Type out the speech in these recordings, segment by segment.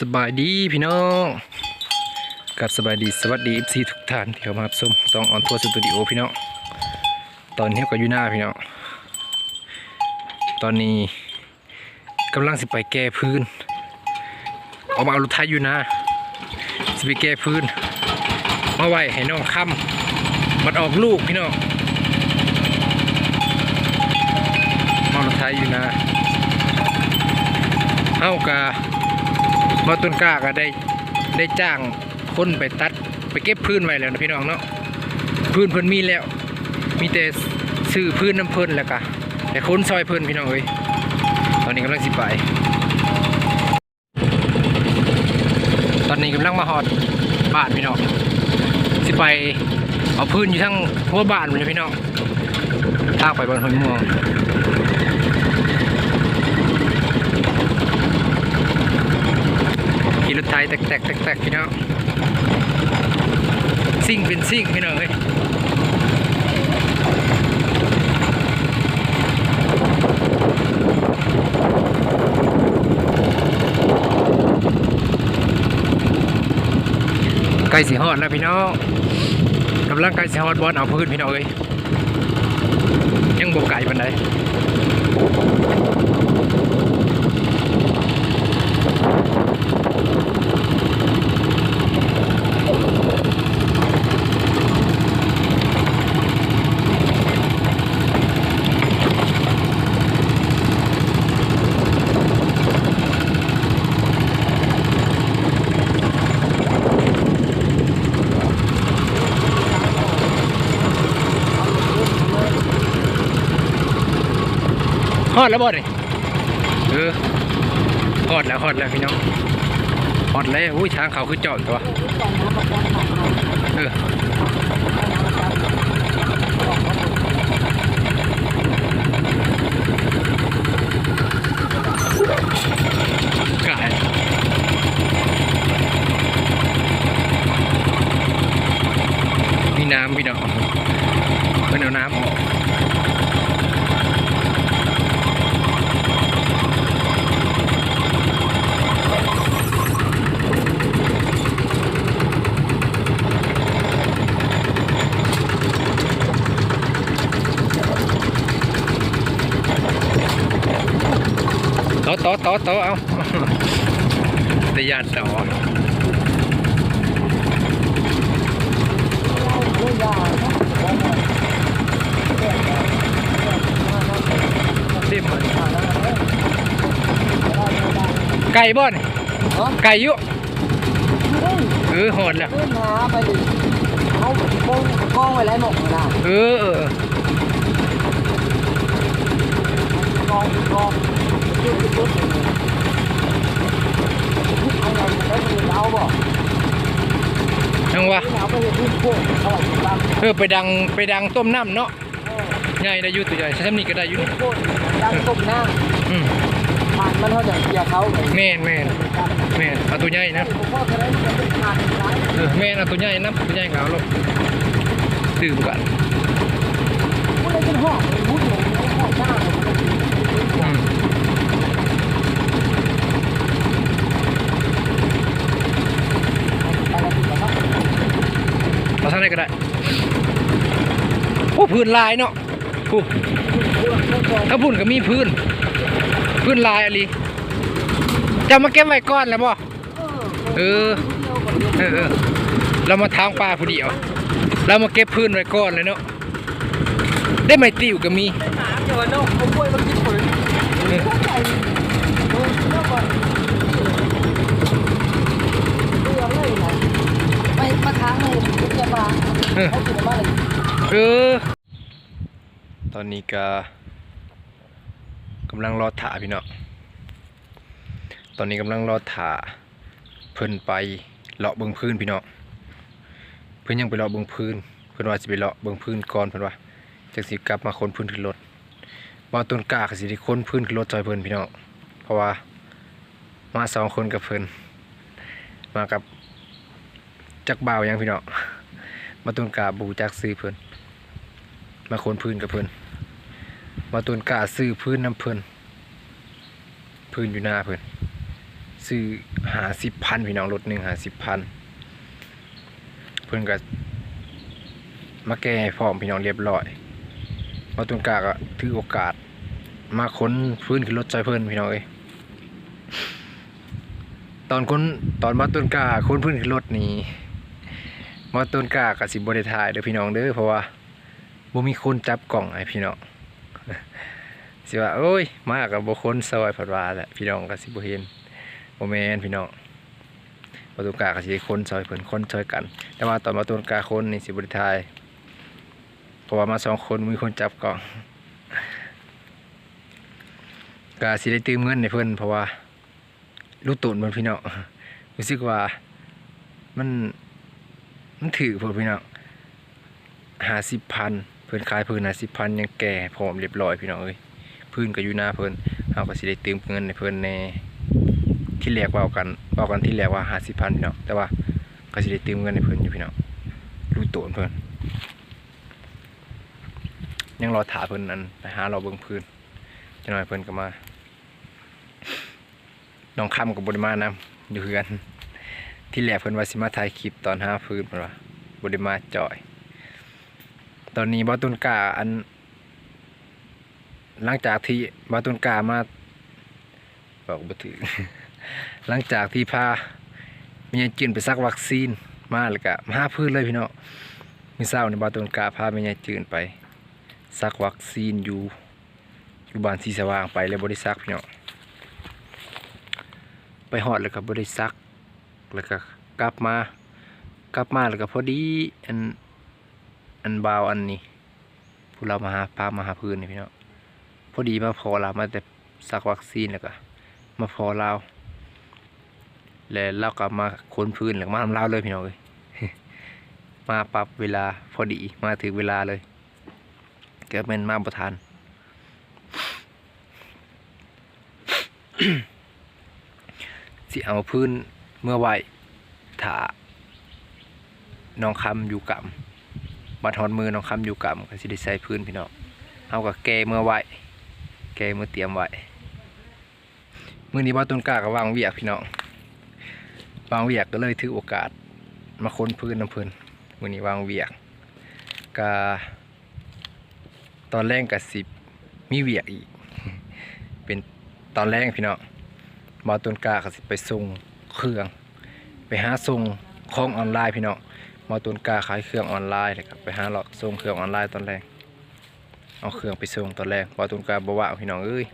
สบายดีพี่น้องกัดสบายดีสวัสดีเอฟซีทุกท่านที่เข้ามารับชมซองออนทัวร์สตูดิโอพี่น้องตอนนี้ก็อยู่หน้าพี่น้องตอนนี้กำลังสิไปแก้พื้นเอามาเอารถไถอยู่นะสิไปแก้พื้นมาไว้ให้น้องค่ำมันออกลูกพี่น้องมาเอารถไถอยู่นะเฮากะ มาต้นกล้าก็ได้ได้จ้างคนไปตัดไปเก็บพื้นไว้แล้วนะพี่น้องเนาะพื้นเพิ่นมีแล้ว มีแต่ซื้อพื้นน้ำเพิ่นแล้วก็แต่คนซอยเพิ่นพี่น้องเอ้ยตอนนี้กำลังสิไปตอนนี้กำลังมาฮอดบ้านพี่น้องสิไปเอาพื้นอยู่ทั้งหัวบ้านเลยพี่น้องทางไปบนหอยม่วง ขี่รถไถ แตกแตกแตกแตกพี่น้องซิ่งเป็นซิ่งพี่น้องเอ้ยใกล้สีฮอดแล้วพี่น้องกำลังใกล้สีฮอดบอลเอาพื้นพี่น้องเอ้ยยังบ่ไก่ปันใด ฮอดแล้วบ่นี่เออฮอดแล้วฮอดแล้วพี่น้องฮอดแล้วอุ้ยทางเขาคือจอดตัวเออไก่มีน้ำพี่น้องเป็นเอาน้ำออก โต๊ะโต๊ะโต๊ะโต๊ะเอาได้ยานต่อซิมไก่บ่อนไก่อยุเออหอดแล้วขึ้นหาไปดิเขากองกองไว้แล้วหมกนะเออเออเออ กองกอง จุดจุดเอาเงินไปดูเอาบ่จังวะเอาไปเห็นพวกเขาตามเออไปดังไปดังต้มน้ำเนาะใหญ่ได้อยุตัวใหญ่ใช้ทำนี่ก็ได้อยุพวกดังต้มน้อืมำผ่านมันเขาจะเกี่ยเขาเลยแม่นแม่นแม่นเอาตัวใหญ่นะพ่อจะได้จะเป็นผ่านร้ายเออแม่นเอาตัวใหญ่นะตัวใหญ่ขาวลงตื่มกัน ผู้ใดเป็นห้องมุดลงห้องหน้า อืมเอาท่าง ไหนก็ได้โอ้พื้นลายเนาะผู้ถ้าพุ่นก็มีพื้น พื้นลายอะไรจะมาเก็บไว้ก้อนแล้วบ่เออเออเออเรามาทางป่าผู้เดียว เรามาเก็บพื้นไว้ก้อนเลยเนาะได้ไม่ติวก็มีเดี๋ยวน้องเขาป่วยมันกินผล เออ ไปมาค้างเลยจะมา เออ เขากินมาเลย เออ ตอนนี้ก็กำลังรอถาพี่เนาะตอนนี้กำลังรอถาเพิ่นไปเลาะเบิ่งพื้นพี่เนาะเพิ่นยังไปเลาะเบิ่งพื้น เพิ่นว่าสิไปเลาะเบิ่งพื้นก่อนเพิ่นว่าจักสิกลับมาคนพื้นขึ้นรถบ่ต้นกาก็สิได้คนพื้นขึ้นรถจอยเพิ่นพี่เนาะเพราะว่ามาสองคนกับเพิ่นมากับจักบ่าวยังพี่เนาะมาต้นกาบูจักซื้อเพิ่นมาคนพื้นกับเพิ่น มาต้นกล้าซื้อพื้นน้ำเพลินพื้นอยู่หน้าเพิ่นซื้อหาสิบพันพี่น้องรถหนึ่งหาสิบพันเพิ่นก็มาแก้ให้พร้อมพี่น้องเรียบร้อยมาตุนกาก็ถือโอกาส มาค้นพื้นขึ้นรถใจเพิ่นพี่น้องเอ้ยตอนค้นตอนมาตุนกาค้นพื้นขึ้นรถนี่มาตุนกากับสิบบริถ่ายเด้อพี่น้องเด้อเพราะว่าบ่มีคนจับกล่องให้พี่น้อง สิว่าโอ้ยมากับบ่คนซอยผัดว่าแหละพี่น้องก็สิบ่เห็นบ่แมนพี่น้องมาตุนกาก็สิคนซอยเพิ่นคนซอยกัน แต่ว่าตอนมาตุนกาคนนี่สิบ่ได้ถ่ายเพราะว่ามาสองคนมีคนจับกล่องก็สิได้ตืมเงินในเพิ่อนเพราะว่าลูกตุนมันพี่น้องรู้สึกว่ามันมันถือพวกพี่น้องหาสิบพัน พิ่นขายเพิ่นหาสิบพันยังแก่พร้อมเรียบร้อยพี่น้องเอ้ยพื้นก็อยู่หน้าเพิ่นเฮาก็สิได้ตืมเงินในเพิ่นในที่แรกเว้ากันเว้ากันที่แรกว่าหาสิบพันพี่น้องแต่ว่าก็สิได้ตืมเงินในเพิ่นอยู่พี่น้องลูกตุนเพิ่นยังรอถาเพิ่นนั้นไปหาเราเบิ่งพื้นจังหน่อยเพิ่นก็มาน้องคำกับบริมานํอยู่เฮือนที่แรกเพิ่นว่าสิมาถ่ายคลิปตอนห้าพื้นเพิ่นว่าบริมาจอย ตอนนี้บาตุนกาอัน หลังจากที่บาตุนกามาบอกบ่ถึงหลังจากที่พามียายจืนไปซักวัคซีนมาแล้วก็มาพื้นเลยพี่เน้องมื้อเช้านี่บ่าตุนกาพาแม่ยายจืนไปซักวัคซีนอยู่อยู่บ้านสีสว่างไปเลยบริซักพี่เน้องไปหอดแล้วก็บริซักแล้วก็กลับมากลับมาแล้วก็พอดีอัน อันบาวอันนี้ผู้เรามาหาพามาหาพื้นนี่พี่น้องพอดีมาพอเรามาแต่ซักวัคซีนแล้วก็มาพอเราแล้วเราก็มาค้นพื้นแล้วมาทำเราเลยพี่น้องเลยมาปรับเวลาพอดีมาถึงเวลาเลยก็เป็นมาประทานสิเอาพื้นเมื่อไหวถาน้องคำอยู่กับ บัดฮอนมือน้องคำอยู่กับก็สิได้ใส่พื้นพี่น้องเอากับแกเมื่อไหวแกเมื่อเตรียมไหวมือนี้บ่าต้นกล้าก็วางเวียกพี่น้องวางเวียกก็เลยถือโอกาส มาค้นพื้นน้ำพิ่นมือนี้วางเวียกกาตอนแรกกับสิบมีเวียกอีก เป็นตอนแรกพี่น้องบอต้นกล้ากับสิไปส่งเครื่อง ไปหาส่งของออนไลน์พี่น้อง บอต้นกาขายเครื่องออนไลน์เลยครับไปหาหลอกส่งเครื่องออนไลน์ตอนแรกเอาเครื่องไปส่งตอนแรกบอต้นกาบอกว่าพี่น้องเอ้ย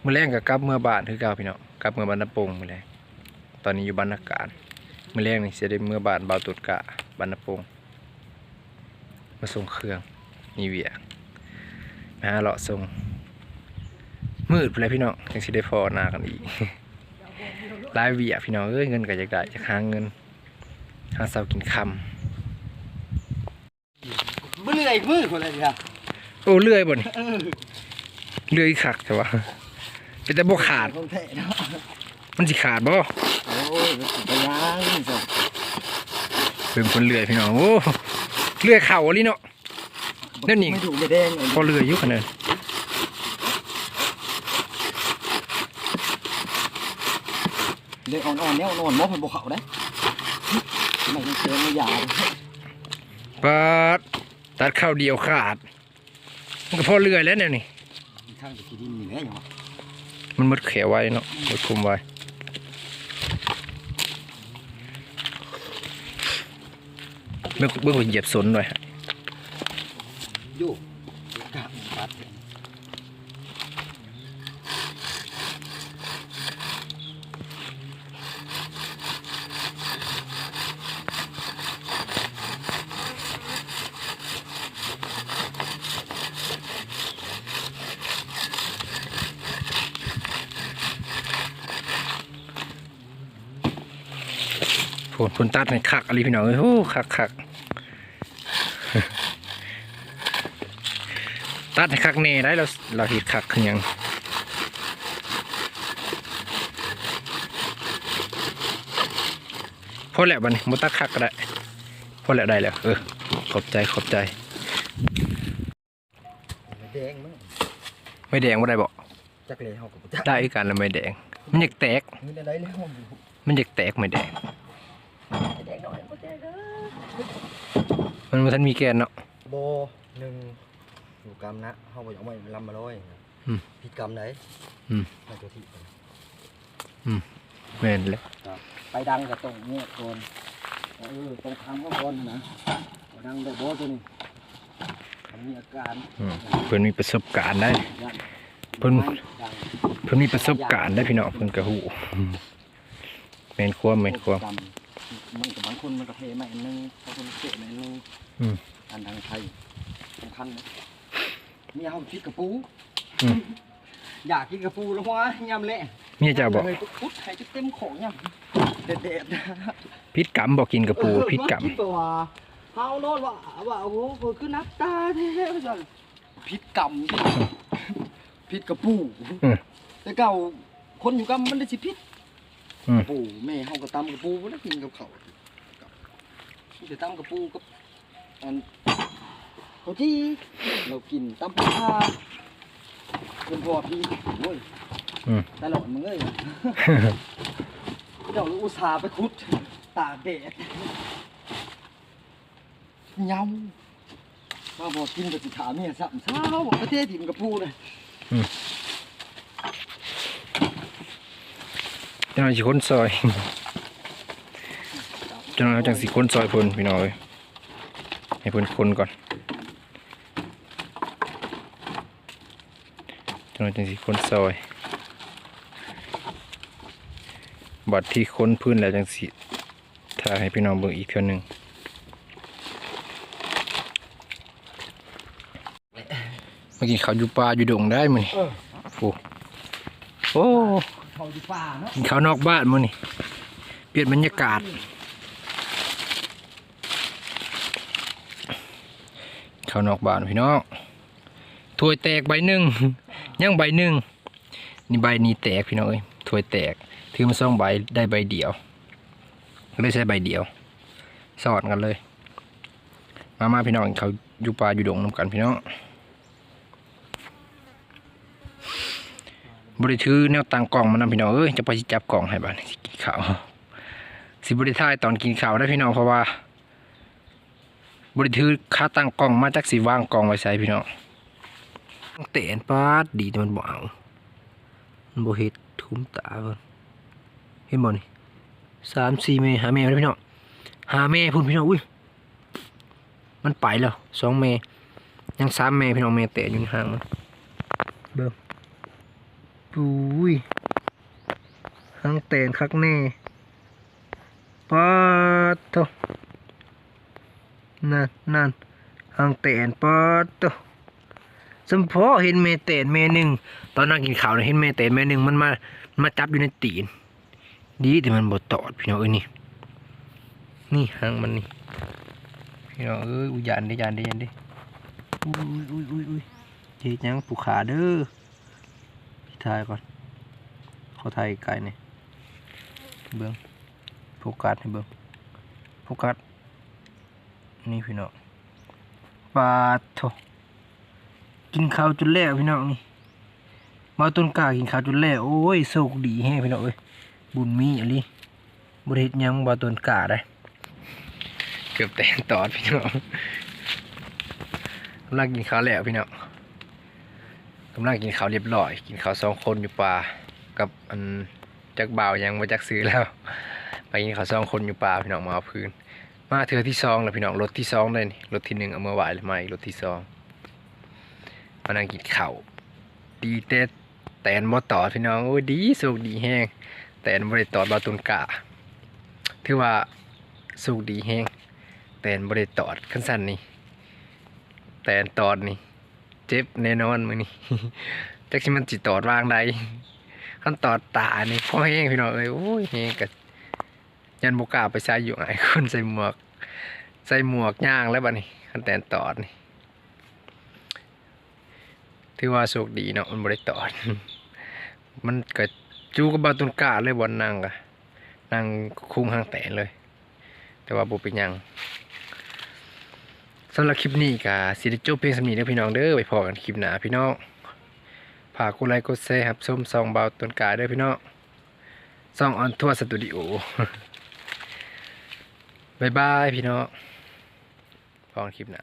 เมื่อแรกกับกลับเมื่อบานคือเก่าพี่น้องกลับเมื่อบานนปงไปเลยตอนนี้อยู่บ้านนาการเมื่อแรกนี่จะได้เมื่อบานบาตุนกะบ้านนปงมาส่งเครื่องมีเวียมาหาเลาะทรงมืดไปเลยพี่น้องยังสิได้พอนากันอีกลายเวียพี่น้องเอ้ยเงินก็อยากได้อยากหาเงิน หาเสากินคเมื่อยมือคนเลยครับำโอ้เลื่อยบ่นี่เลื่อยขักแต่ว่าเป็นแต่บ่ขาดคงเทเนาะมันสิขาดบ่โอ้ยมันสิไปยังสิเป็นคนเลื่อยพี่น้องโอ้เลื่อยเข่าลิเนาะเดี๋ยวนี้ไม่ถูกไม่แดงเลยพอเลื่อยอยู่ขนาดเด็กอ่อนๆเนี่ยอ่อนๆมอเป็นบกเขาได้ ไม่ต้องเชิญไม่ยาวปาดตัดเข้าเดียวขาด มันก็พอเลื่อยแล้วเนี่ยนี่ข้างจะกินดินเหนืออย่างวะมันมดแขวไว้เนาะมดคุมไว้เมื่อเมื่อผมเหยียบสนหน่อยอยู่ ผลผลตัดในคักอะไรพี่น้องเอ้ยโอ้คักคักตัดในคักเน่ได้เราเราเห็ดคักคือหยังพอแล้วบัดนมตัดคักก็ได้พอแล้วได้แล้วเออขอบใจขอบใจไม่แดงมั้งไม่แดงว่าได้บอกจักเลยเขากับจักได้อีกการแล้วไม่แดงมันอยากแตกมีอะไรแล้วมันอยากแตกไม่แดงแดง หน่อยบ่แดงเด้อมันบ่ทันมีแกนเนาะ โบหนึ่งอยู่กรรมนะเฮาบ่อยากเอาไว้ลำมาร้อยอืมผิดกรรมไหนอืม ให้ตัวที่แม่นเลยไปดังกับตรงเนี้ยก่อนเออตรงคำก็ก่อนนะไปดังได้บ่ตัวนี้มันมีอาการอืมเพิ่นมีประสบการณ์ได้ยันเพิ่น ดังเพิ่นมีประสบการณ์ได้พี่น้องเพิ่นก็ฮู้แม่นความแม่นความ กรร มันกับบางคนมันก็เทมาอันนึงบางคนเทมาอันนึงอืม อันทางไทยสำคัญนะมีเอาคิดกระปู อืมอยากกินกระปูแล้ววะยำเละเมียเจ้าบอกเลยพุดให้จะเต็มของยำเด็ดเด็ดพิษกรรมบ่กินกระปูพิษกรรมคิดว่าเฮาโนดว่าว่าโอ้โหคือนักตาแท้ๆจังพิษกรรมที่พิษกระปูอืมแต่เก่าคนอยู่กับมันได้สิพิษ อืมกระปูแม่เฮาก็ตำกระปูบ่ได้กินกับเขาวมีแต่ตำกระปูกับอันเขาที่เรากินตำปลาเป็นพอพี่โอ้ยอืม ตลอดมึงเอ้ยเดี๋ยวอุตส่าห์ไปคุดตากแดดเหงามาบอกกินกับสิถามเมียสัมเช้าบอกประเทศถิ่นกับพูเลยเจ้าหน้าที่คนซอยเจ้าหน้าที่จังสิคนซอยเพิ่นพี่น้องเอ้ยให้เพิ่นคนก่อนเจ้าหน้าที่จังสิคนซอย บัดที่ค้นพื้นแล้วจังสิถ่ายให้พี่น้องเบิ่งอีกเทื่อหนึงเมื่อกี้เขาอยู่ป่าอยู่ดงได้มื้อนี่เออโอ้โอ้ เขาอยู่ป่าเนาะกินข้าวนอกบ้านมื้อนี่เปลี่ยนบรรยากาศข้าวนอกบ้านพี่น้องถ้วยแตกใบหนึ่งยังใบหนึ่งนี่ใบนี้แตกพี่น้องเอ้ยถ้วยแตกถือมาสองใบได้ใบเดียวก็เลยใช้ใบเดียว สอดกันเลย มามาพี่น้องเขาอยู่ป่าอยู่ดงนำกันพี่น้อง บริถือแนวต่างกล่องมานำพี่น้องเอ้ยจะไปสิจับกล่องให้บ้านสิกินข้าวสิบริทายตอนกินข้าวได้พี่น้องเพราะว่า บริถือค่าตั้งกล่องมาจากสีว่างกล่องไว้ใส่พี่น้องเตะนปาดดีแต่มันบ่เอามันบ่เฮ็ดทุ้มตาเพิ่นเห็นบ่นี่สามสี่เมหาเมมาเด้อพี่น้องหาเมพุ่นพี่น้องอุ้ยมันไปแล้วสองเมยังสามเมพี่น้องเมเตะอยู่ในห่างมันเบิ่ง ปุ้ยหางเตนคักแน่ปาดโตนั่นนั่นหางเตนปอดตัวสมพอเห็นเมเตนเมหนึ่งตอนนั่งกินข้าวเนี่ยเห็นเมเตนเมหนึ่งมันมามาจับอยู่ในตีน ดีแต่มันบดตอดพี่น้องเอ้ยนี่นี่หางมันนี่พี่น้องเอ้ยอุยานด้ยานด้ยานด้อุ้ยอุ้ยอุ้ยอุ้ยเจ๊ยังผูกขาเด้อ ทายก่อนขอทายไกลเนี่ยเบิ้องโฟกัสให้เบิ้องโฟกัสนี่พี่น้องปลาโกินข้าวจนแล้วพี่น้องนี่มาต้นกากินข้าวจนแล้วโอ้ยโชคดีแฮะพี่น้องเอ้ยบุญมีอะไรบริเฮ็ดยังบาต้นกาได้เกือบแตนตอดพี่น้องกำลังกินข้าวแล้วพี่น้อง กำลังกินข้าวเรียบร้อย กินข้าวสองคนอยู่ป่ากับอันจักบ่าวยังมาจักซื้อแล้ว ไปกินข้าวสองคนอยู่ป่าพี่น้องมาเอาพื้น มาเทือที่สองแล้วพี่น้องรถที่สองเลยนี่รถที่หนึ่งเอามื่อวานเลยมาอีกรถที่สองมานั่งกินข้าวดีเต้แตนบ่ตอพี่น้องโอ้ดีสุกดีแห้งแตนบ่ได้ตอดบาตุนกะถือว่าสุกดีแห้งแตนบ่ได้ตอดขั้นสั้นนี่แตนตอดนี่ เจ็บแน่นอนมือนี้จักสิมันสิตอดวางใดขั้นตอดตานี่พ่อแห้งพี่น้องเอ้ยโอ้ยแห้งกะยันบุกาไปใส่อยู่ไอ้คนใส่หมวก ใส่หมวกย่างแล้วบัดนี้คันแตนตอดนี่ถือว่าโชคดีเนาะมันบ่ได้ตอด มันก็จูกับบาตุนกาเลยบนนั่งกะนั่งคุ้มหางแตนเลย แต่ว่าบ่เป็นหยัง สำหรับคลิปนี้ก็สิได้จบเพียงสำนีเด้อพี่น้องเด้อไปพอกันคลิปหนาพี่น้องฝากกดไลค์กดแชร์ครับส้มซองเบาต้นกาเด้อพี่น้องซองออนทัวร์สตูดิโอบายบายพี่น้องพอกันคลิปหน้า